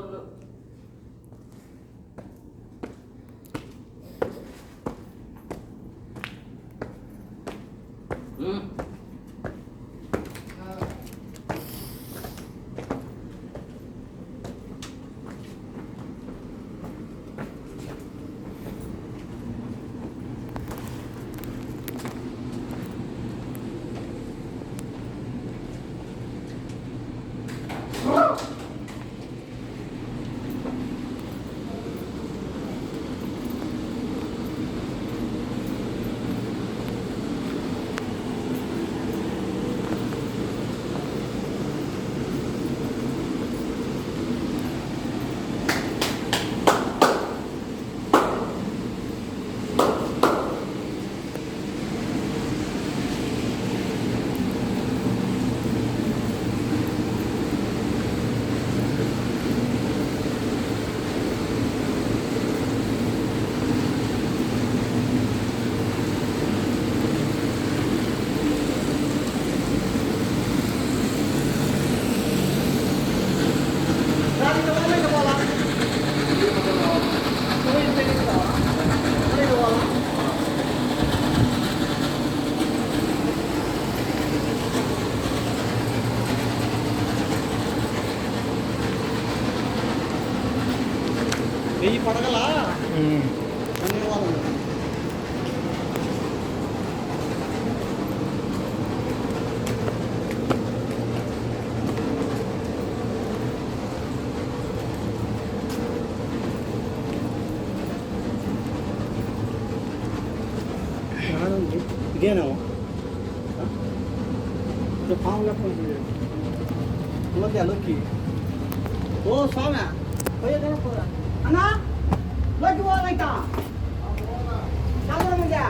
ఉండు. லோக்கி ஓ சாமி போய் தானே போகிறேன் அண்ணா லோக்கி போக வைக்கான் சாப்பிட முடியா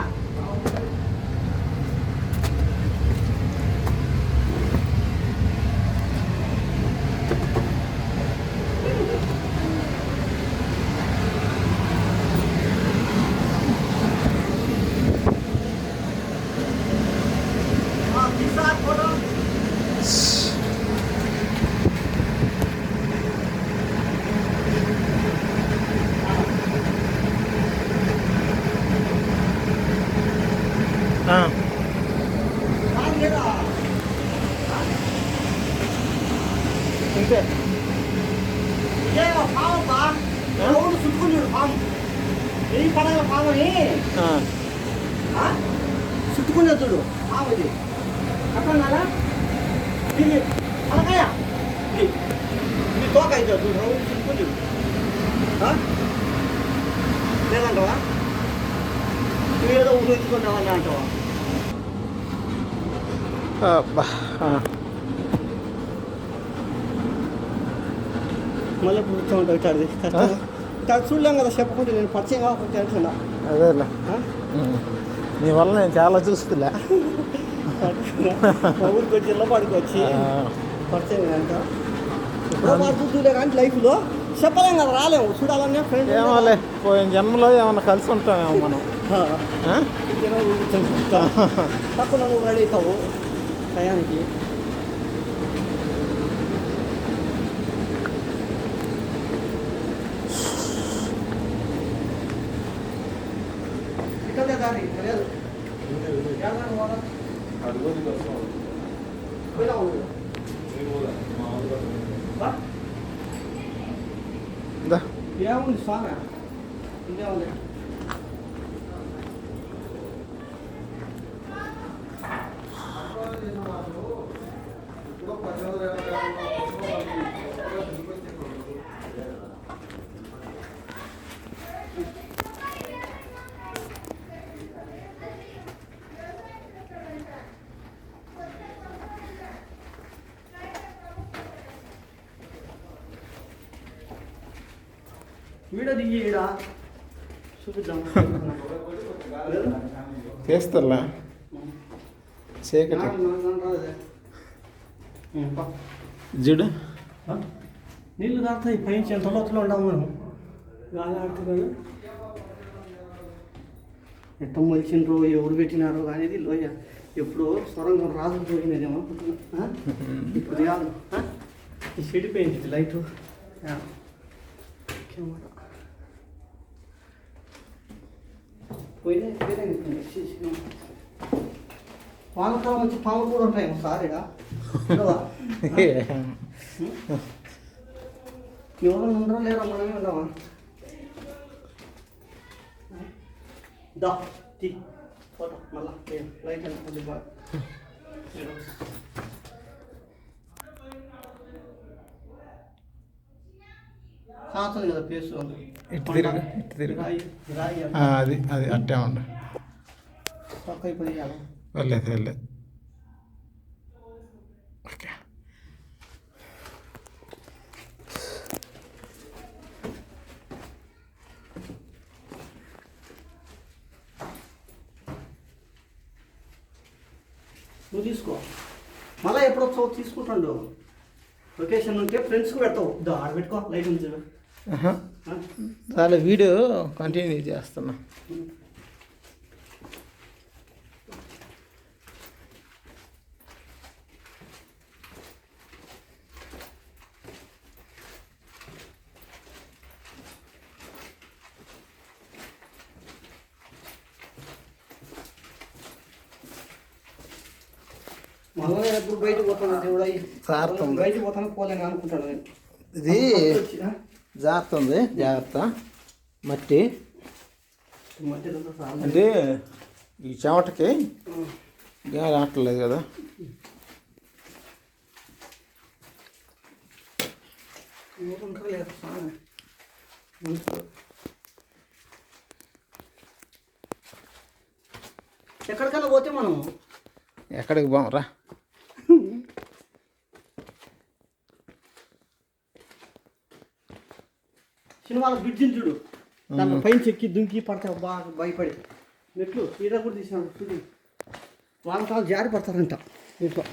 뭔데? 얘가 뭐 방어 봐. 내가 오늘 수트콘줄 방. 이 바닥에 방어니? 어. 아? 수트콘줄 들어. 방어지. 잠깐 나라? 이게 바닥야. 이게 또 아까 이제 너 오늘 수트콘줄. 내가 나와? 위에다 우선 이거 나와 나한테 와. 아빠. 아. 아. మళ్ళీ పుడుతూ ఉంటావు ఇటాడిది కష్టం. చూడలేం కదా చెప్పకుంటే నేను పరిచయం కాకపోతే అదేలే. నీ వల్ల నేను చాలా చూస్తులే ఊరికి వచ్చి ఇళ్ళపాడికి వచ్చి పరిచయం అంట ఎప్పుడో చూడలే కానీ లైఫ్లో చెప్పలేం కదా రాలేము. చూడాలనే ఫ్రెండ్ ఏమోలే పోయిన జన్మలో ఏమన్నా కలిసి ఉంటామేమో మనం? తక్కువ నువ్వు రెడీ అవుతావు టయానికి ఇక్కడే దారి లేదు ఏమన్నా పోదా? పోయినా ఉంది. బా. దా. ఏముంది స్వామి ఇంకేముంది వీడియో దిగి ఈడ చూపిద్దాం చేస్తలే చీకటి జుడు నీళ్ళు కాస్తాయి పైన ఎంత లోతులో ఉండవు మనం? గాలి ఆడుతున్నాను ఎట్ట మలిచిండ్రో ఎవరు పెట్టినారో అనేది లోయ. ఎప్పుడో సొరంగం రాజు పోయినదేమో? ఇప్పుడు కాదు చెడిపోయింది లైట్. కెమెరా. పోయినా పోయినా పానకాలం వచ్చి పాములు కూడా ఉంటాయి సార్ ఇక ఎవరు ఉండరా లేరా మనమే ఉండవా దా తీ ఫోటో మళ్ళా లైట్ అనుకోండి బాగా కాస్తుంది కదా పేసు ఇటు తిరుగు ఇటు తిరుగు. అది. అది అట్టే ఉండ. వెళ్ళలేదు వెళ్ళలేదు. ఓకే. నువ్వు తీసుకో. మళ్ళీ ఎప్పుడు వచ్చావు తీసుకుంటాడు. లొకేషన్ ఉంటే ఫ్రెండ్స్కి పెడతావు. ఆడ పెట్టుకో లైట్ ఉంది? చాలా వీడియో కంటిన్యూ చేస్తున్నా. ఎప్పుడు బయటకు పోతాను. బయటకు పోతాను పోలేను అనుకుంటాను నేను. ఇది ఆ? జారుతుంది జాగ్రత్త మట్టి. అంటే ఈ చెమటకి. గాలి ఆటలేదు కదా. ఎక్కడికైనా పోతే మనం ఎక్కడికి పోమరా సినిమాలో బ్రిడ్జిని చూడు. దాంట్లో పైన చెక్కి దుంకి పడతావు బాగా భయపడి. మెట్లు ఈడ కూడా తీసినాడు చూడు. వాళ్ళ కాలు జారి పడతారంట. ఇంట్లో.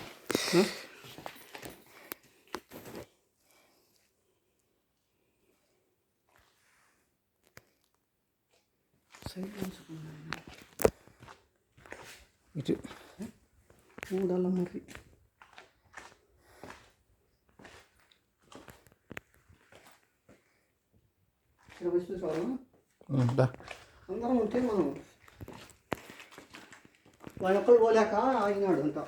ఇటు. మూడల్ల మరి ఇరవై చూసావా ఉమ్, దా. అందరం ఉంటే మనం వాడు ఒక్కరు పోలేక ఆగినాడు అంట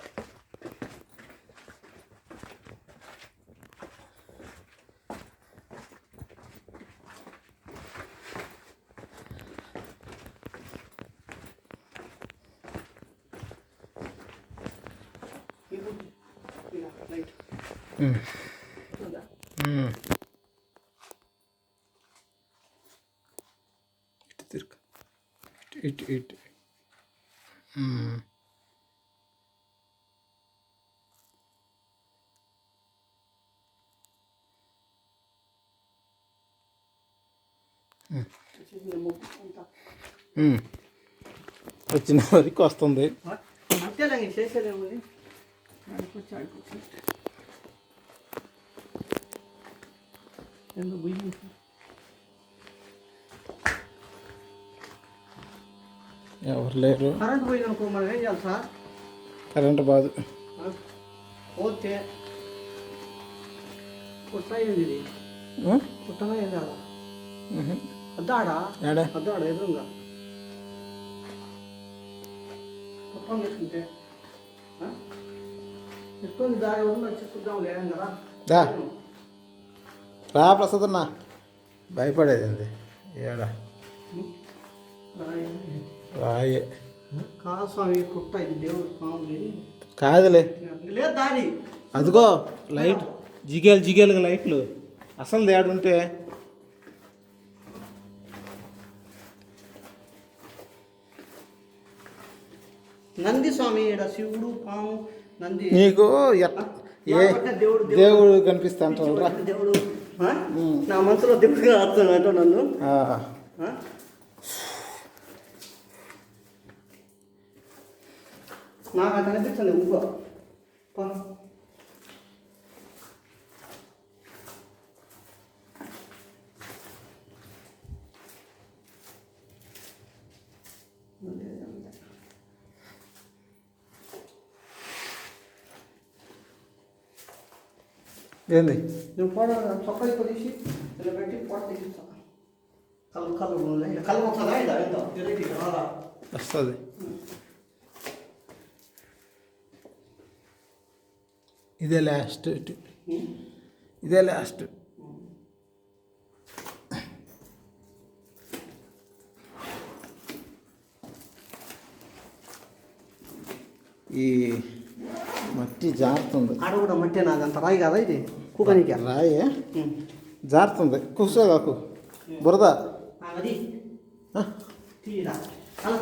ఇప్పుడు ఇలా ఇట్ ఇట్. వచ్చిన వరకు వస్తుంది. చేసేదేమో ఎవరు లేరు. కరెంట్ మనం ఏం చేయాలి సార్? కరెంట్ బాదు ఇది. ఏం కాదా ఉహు. అద్దాడా? ఏడా? అద్దాడా ఎదురుగా? ఎత్తుకొని దారి కదా. రా ప్రసాద్ అన్న. భయపడేది అండి ఏడా? రాయే. కాదు స్వామి పుట్ట ఇది దేవుడు స్వామి. కాదులే. లేదు దారి. అదిగో లైట్. జిగేలు జిగేలుగా లైట్లు. అసలు దేడుంటే నంది స్వామి శివుడు పాము నంది. నీకు ఏ దేవుడు దేవుడు. కనిపిస్తా అంటారు రా. దేవుడు? నా మనసులో దేవుడుగా వస్తున్నాడు అంటూ నన్ను. నాకు అట్లా అనిపించండి ఊగో పా. ఏంది నేను పొడ చొక్కా ఎక్కువ తీసి ఇలా పెట్టి పొడ తీసిస్తా కళ్ళు కళ్ళు ఉన్నాయి. ఇలా కళ్ళు వస్తుందా ఇలా ఎంత తిరిగి రాదా వస్తుంది ఇదే లాస్ట్ ఇదే లాస్ట్ ఈ మట్టి జారుతుంది. ఆడ కూడా మట్టి నాది అంత రాయి కదా ఇది? కూకనికి? రాయే. జారుతుంది. కూర్చోగాకు బురద. అది. ఆ? తీరా. అలా